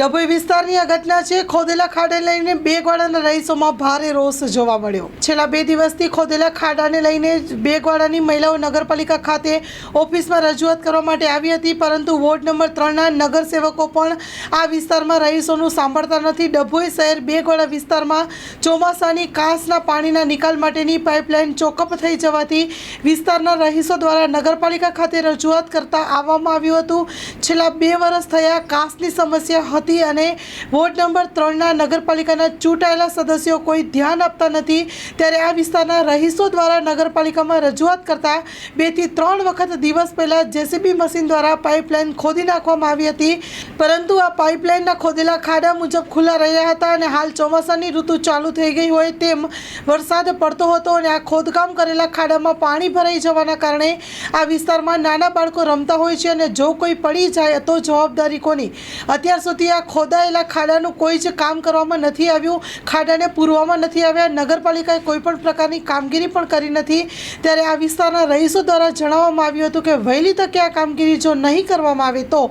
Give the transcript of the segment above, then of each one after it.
ડભોઈ વિસ્તારની આ ઘટના છે. ખોદેલા ખાડે લઈને બે ગોળાના રહીશોમાં ભારે રોષ જોવા મળ્યો. છેલ્લા બે દિવસથી ખોદેલા ખાડાને લઈને બે ગોળાની મહિલાઓ નગરપાલિકા ખાતે ઓફિસમાં રજૂઆત કરવા માટે આવી હતી, પરંતુ વોર્ડ નંબર ત્રણના નગરસેવકો પણ આ વિસ્તારમાં રહીશોનું સાંભળતા નથી. ડભોઈ શહેર બે ગોળા વિસ્તારમાં ચોમાસાની કાંસના પાણીના નિકાલ માટેની પાઇપલાઇન ચોકઅપ થઈ જવાથી વિસ્તારના રહીશો દ્વારા નગરપાલિકા ખાતે રજૂઆત કરતા આવવામાં આવ્યું હતું. છેલ્લા બે વર્ષ થયા કાંસની સમસ્યા હતી. અને વોર્ડ નંબર ત્રણના નગરપાલિકાના ચૂંટાયેલા સદસ્યો કોઈ ધ્યાન આપતા નથી. ત્યારે આ વિસ્તારના રહીશો દ્વારા નગરપાલિકામાં રજૂઆત કરતા બેથી ત્રણ વખત દિવસ પહેલાં જેસીબી મશીન દ્વારા પાઇપલાઇન ખોદી નાખવામાં આવી હતી. પરંતુ આ પાઇપલાઇનના ખોદેલા ખાડા મુજબ ખુલ્લા રહ્યા હતા અને હાલ ચોમાસાની ઋતુ ચાલુ થઈ ગઈ હોય તેમ વરસાદ પડતો હતો અને આ ખોદકામ કરેલા ખાડામાં પાણી ભરાઈ જવાના કારણે આ વિસ્તારમાં નાના બાળકો રમતા હોય છે અને જો કોઈ પડી જાય તો જવાબદારી કોની? અત્યાર સુધી આ ખોદાયેલા ખાડાનું કોઈ જ કામ કરવામાં નથી આવ્યું. ખાડાને પૂરવામાં નથી આવ્યા. નગરપાલિકાએ કોઈ પણ પ્રકારની કામગીરી પણ કરી નથી. ત્યારે આ વિસ્તારના રહીશો દ્વારા જણાવવામાં આવ્યું હતું કે વહેલી તકે આ કામગીરી જો નહીં કરવામાં આવે તો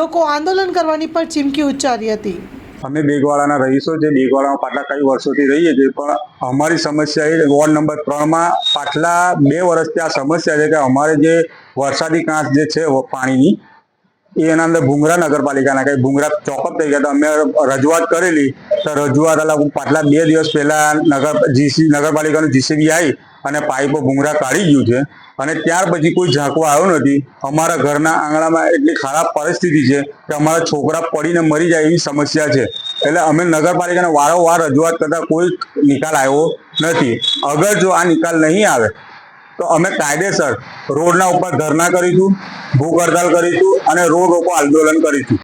લોકો આંદોલન કરવાની પણ ચીમકી ઉચ્ચારી હતી. અમે બેગવાડાના રહીશો જે બેગવાડામાં પાટલા કઈ વર્ષોથી રહીએ છીએ, પણ અમારી સમસ્યા એ વોર્ડ નંબર ત્રણમાં પાછલા બે વર્ષથી આ સમસ્યા છે કે અમારે જે વરસાદી કાંસ જે છે પાણીની એના અંદર ભૂંગરા નગરપાલિકાના કઈ ભૂંગરા ચોકઅપ થઈ ગયા. તો અમે રજૂઆત કરેલી. તો રજૂઆત એટલે પાછલા બે દિવસ પહેલા નગર જીસી નગરપાલિકાનું જીસીબી આવી અને પાઇપો ભૂંગરા કાઢી ગયું છે. અને ત્યાર પછી કોઈ ઝાંકવા આવ્યો નથી. અમારા ઘરના આંગણામાં એટલી ખરાબ પરિસ્થિતિ છે કે અમારા છોકરા પડીને મરી જાય એવી સમસ્યા છે. એટલે અમે નગરપાલિકાને વારંવાર રજૂઆત કરતા કોઈ નિકાલ આવ્યો નથી. અગર જો આ નિકાલ નહીં આવે તો અમે કાયદેસર રોડના ઉપર ધરના કરીશું ભૂખ હડતાલ કરીશું અને રોડ રોકો આંદોલન કરીશું.